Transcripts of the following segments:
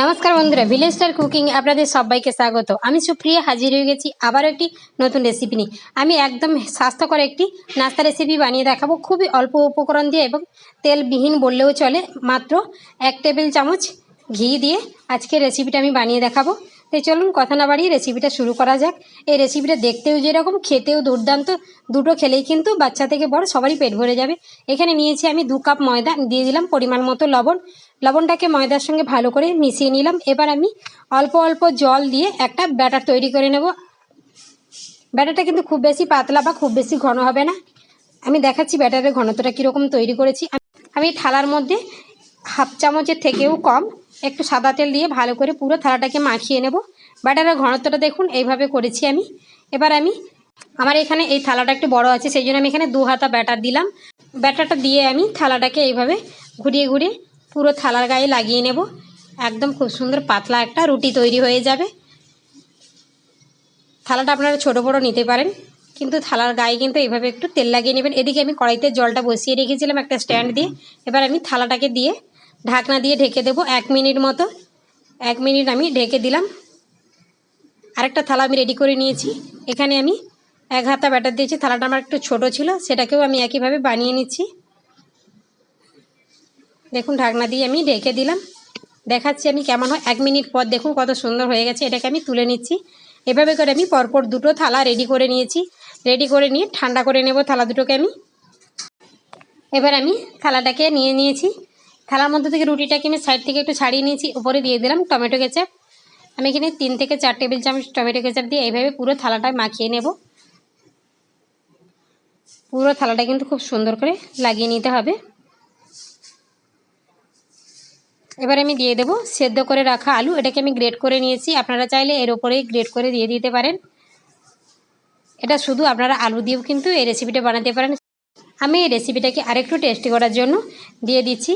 নমস্কার বন্ধুরা village star cooking আপনাদের সবাইকে স্বাগত। আমি সুপ্রিয়া, হাজির হয়ে গেছি আবার একটি নতুন রেসিপি নিয়ে। আমি একদম স্বাস্থ্যকর একটি নাস্তা রেসিপি বানিয়ে দেখাবো। খুবই অল্প উপকরণ দিয়ে এবং তেলবিহীন বললেও চলে, মাত্র এক টেবিল চামচ ঘি দিয়ে আজকে রেসিপিটা আমি বানিয়ে দেখাবো। তো চলুন কথা না বাড়িয়ে রেসিপিটা শুরু করা যাক। এই রেসিপিটা দেখতেও যেরকম, খেতেও দুর্দান্ত। দুটো খেলেই কিন্তু বাচ্চা থেকে বড় সবারই পেট ভরে যাবে। এখানে নিয়েছি আমি দু কাপ ময়দা, দিয়ে দিলাম পরিমাণ মতো লবণ। লবণটাকে ময়দার সঙ্গে ভালো করে মিশিয়ে নিলাম। এবার আমি অল্প অল্প জল দিয়ে একটা ব্যাটার তৈরি করে নেব। ব্যাটারটা কিন্তু খুব বেশি পাতলা বা খুব বেশি ঘন হবে না। আমি দেখাচ্ছি ব্যাটারের ঘনত্বটা কীরকম তৈরি করেছি। আমি থালার মধ্যে হাফ চামচের থেকেও কম একটু সাদা তেল দিয়ে ভালো করে পুরো থালাটাকে মাখিয়ে নেব। ব্যাটারের ঘনত্বটা দেখুন, এইভাবে করেছি আমি। এবার আমি, আমার এখানে এই থালাটা একটু বড় আছে, সেই জন্য আমি এখানে দু হাতা ব্যাটার দিলাম। ব্যাটারটা দিয়ে আমি থালাটাকে এইভাবে ঘুরিয়ে ঘুরিয়ে পুরো থালার গায়ে লাগিয়ে নেব। একদম খুব সুন্দর পাতলা একটা রুটি তৈরি হয়ে যাবে। থালাটা আপনারা ছোটো বড়ো নিতে পারেন, কিন্তু থালার গায়ে কিন্তু এইভাবে একটু তেল লাগিয়ে নেবেন। এদিকে আমি কড়াইতে জলটা বসিয়ে রেখেছিলাম একটা স্ট্যান্ড দিয়ে। এবার আমি থালাটাকে দিয়ে ঢাকনা দিয়ে ঢেকে দেবো এক মিনিট মতো। এক মিনিট আমি ঢেকে দিলাম। আরেকটা থালা আমি রেডি করে নিয়েছি। এখানে আমি এক হাতা ব্যাটার দিয়েছি। থালাটা আমার একটু ছোট ছিল, সেটাকেও আমি একইভাবে বানিয়ে নিচ্ছি। দেখুন, ঢাকনা দিয়ে আমি ঢেকে দিলাম। দেখাচ্ছি আমি কেমন হয়। এক মিনিট পর দেখুন কত সুন্দর হয়ে গেছে। এটাকে আমি তুলে নিচ্ছি। এভাবে করে আমি পরপর দুটো থালা রেডি করে নিয়েছি। রেডি করে নিয়ে ঠান্ডা করে নেব থালা দুটোকে আমি। এবার আমি থালাটাকে নিয়ে নিয়েছি। থালার মধ্যে থেকে রুটিটাকে আমি সাইড থেকে একটু ছাড়িয়ে নিয়েছি। উপরে দিয়ে দিলাম টমেটো কেচাপ। আমি এখানে তিন থেকে চার টেবিল চামচ টমেটো কেচাপ দিয়ে এইভাবে পুরো থালাটায় মাখিয়ে নেব। পুরো থালাটা কিন্তু খুব সুন্দর করে লাগিয়ে নিতে হবে। এবার আমি দিয়ে দেবো সেদ্ধ করে রাখা আলু। এটাকে আমি গ্রেট করে নিয়েছি। আপনারা চাইলে এর ওপরেই গ্রেট করে দিয়ে দিতে পারেন। এটা শুধু আপনারা আলু দিয়েও কিন্তু এই রেসিপিটা বানাতে পারেন। আমি এই রেসিপিটাকে আরেকটু টেস্টি করার জন্য দিয়ে দিচ্ছি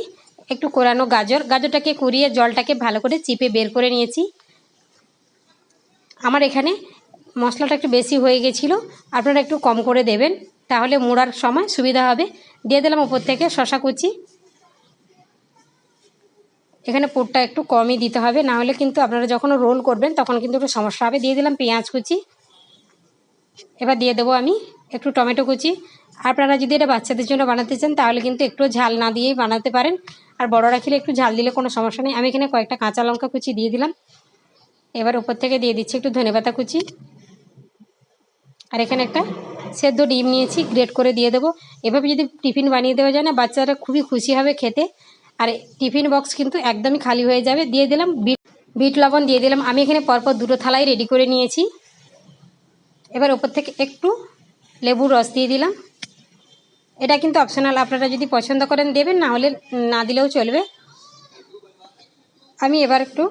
একটু কোরানো গাজর। গাজরটাকে কুড়িয়ে জলটাকে ভালো করে চিপে বের করে নিয়েছি। আমার এখানে মশলাটা একটু বেশি হয়ে গেছিল। আপনারা একটু কম করে দেবেন, তাহলে মোড়ার সময় সুবিধা হবে। দিয়ে দিলাম উপর থেকে শশা কুচি। এখানে পুরটা একটু কমই দিতে হবে, না হলে কিন্তু আপনারা যখন রোল করবেন তখন কিন্তু একটু সমস্যা হবে। দিয়ে দিলাম পেঁয়াজ কুচি। এবার দিয়ে দেবো আমি একটু টমেটো কুচি। আপনারা যদি এটা বাচ্চাদের জন্য বানাতে চান তাহলে কিন্তু একটু ঝাল না দিয়েই বানাতে পারেন। আর বড়রা খেলে একটু ঝাল দিলে কোনো সমস্যা নেই। আমি এখানে কয়েকটা কাঁচা লঙ্কা কুচি দিয়ে দিলাম। এবার উপর থেকে দিয়ে দিচ্ছি একটু ধনেপাতা কুচি। আর এখানে একটা সেদ্ধ ডিম নিয়েছি গ্রেট করে দিয়ে দেবো। এভাবে যদি টিফিন বানিয়ে দেওয়া যায় না, বাচ্চারা খুবই খুশি হবে খেতে। আর টিফিন বক্স কিন্তু একদমই খালি হয়ে যাবে। দিয়ে দিলাম বিট বিট লবণ দিয়ে দিলাম। আমি এখানে পরপর দুটো থালাই রেডি করে নিয়েছি। এবার ওপর থেকে একটু লেবুর রস দিয়ে দিলাম। এটা কিন্তু অপশনাল আপনারা যদি পছন্দ করেন দেবেন, না হলে না দিলেও চলবে। আমি এবার একটু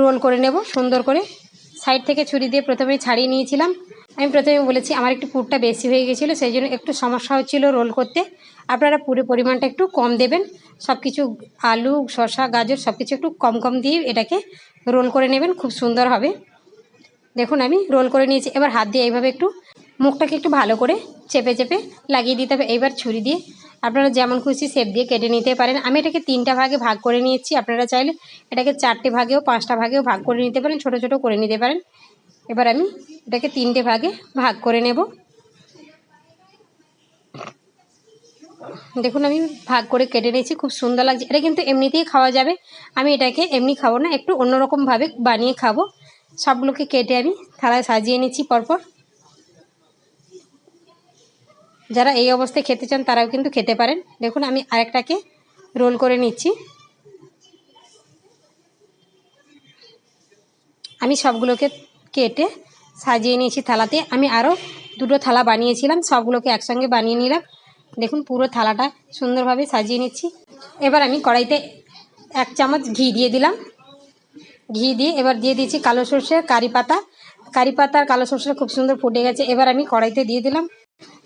রোল করে নেব, সুন্দর করে। সাইড থেকে ছুরি দিয়ে প্রথমে ছাড়িয়ে নিয়েছিলাম। আমি প্রথমে বলেছি, আমার একটু পুরটা বেশি হয়ে গেছিল, সেই জন্য একটু সমস্যা হচ্ছিল রোল করতে। আপনারা পুরো পরিমাণটা একটু কম দেবেন। সব কিছু আলু, শসা, গাজর সব কিছু একটু কম কম দিয়ে এটাকে রোল করে নেবেন, খুব সুন্দর হবে। দেখুন আমি রোল করে নিয়েছি। এবার হাত দিয়ে এইভাবে একটু মুখটাকে একটু ভালো করে চেপে চেপে লাগিয়ে দিতে হবে। এইবার ছুরি দিয়ে আপনারা যেমন খুশি শেপ দিয়ে কেটে নিতে পারেন। আমি এটাকে তিনটা ভাগে ভাগ করে নিয়েছি। আপনারা চাইলে এটাকে চারটে ভাগেও, পাঁচটা ভাগেও ভাগ করে নিতে পারেন, ছোট ছোট করে নিতে পারেন। এবার আমি এটাকে তিনটে ভাগে ভাগ করে নেব। দেখুন, আমি ভাগ করে কেটে নিয়েছি, খুব সুন্দর লাগছে। এটা কিন্তু এমনিতেই খাওয়া যাবে। আমি এটাকে এমনি খাব না, একটু অন্যরকমভাবে বানিয়ে খাব। সবগুলোকে কেটে আমি থালায় সাজিয়ে নিচ্ছি পরপর। যারা এই অবস্থায় খেতে চান, তারাও কিন্তু খেতে পারেন। দেখুন, আমি আরেকটাকে রোল করে নিচ্ছি। আমি সবগুলোকে কেটে সাজিয়ে নিয়েছি থালাতে। আমি আরও দুটো থালা বানিয়েছিলাম, সবগুলোকে একসঙ্গে বানিয়ে নিলাম। দেখুন, পুরো থালাটা সুন্দরভাবে সাজিয়ে নিচ্ছি। এবার আমি কড়াইতে এক চামচ ঘি দিয়ে দিলাম। ঘি দিয়ে এবার দিয়ে দিয়েছি কালো সর্ষে, কারি পাতা। কারি পাতা কালো সর্ষে খুব সুন্দর ফুটে গেছে, এবার আমি কড়াইতে দিয়ে দিলাম।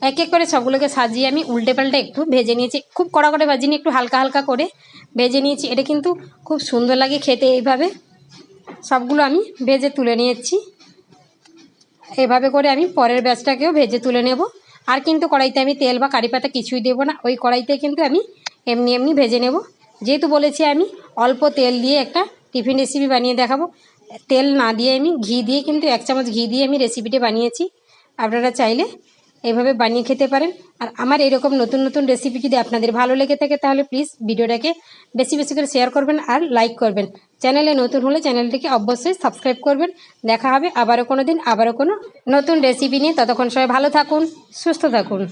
এক এক করে সবগুলোকে সাজিয়ে আমি উল্টে পাল্টে একটু ভেজে নিয়েছি। খুব কড়া করে ভাজিনি, একটু হালকা হালকা করে ভেজে নিয়েছি। এটা কিন্তু খুব সুন্দর লাগে খেতে এইভাবে। সবগুলো আমি ভেজে তুলে নিয়েছি। এভাবে করে আমি পরের ব্যাচটাকেও ভেজে তুলে নেব। আর কিন্তু কড়াইতে আমি তেল বা কারি পাতা কিছুই দেবো না। ওই কড়াইতে কিন্তু আমি এমনি এমনি ভেজে নেব। যেহেতু বলেছি আমি অল্প তেল দিয়ে একটা টিফিন রেসিপি বানিয়ে দেখাবো। তেল না দিয়ে আমি ঘি দিয়ে কিন্তু এক চামচ ঘি দিয়ে আমি রেসিপিটি বানিয়েছি। আপনারা চাইলে এইভাবে বানিয়ে খেতে পারেন। আর আমার এরকম নতুন নতুন রেসিপি যদি আপনাদের ভালো লেগে থাকে, তাহলে প্লিজ ভিডিওটাকে বেশি বেশি করে শেয়ার করবেন আর লাইক করবেন। চ্যানেলে নতুন হলে চ্যানেলটিকে অবশ্যই সাবস্ক্রাইব করবেন। দেখা হবে আবারও কোনো দিন, আবারও কোনো নতুন রেসিপি নিয়ে। ততক্ষণ সবাই ভালো থাকুন, সুস্থ থাকুন।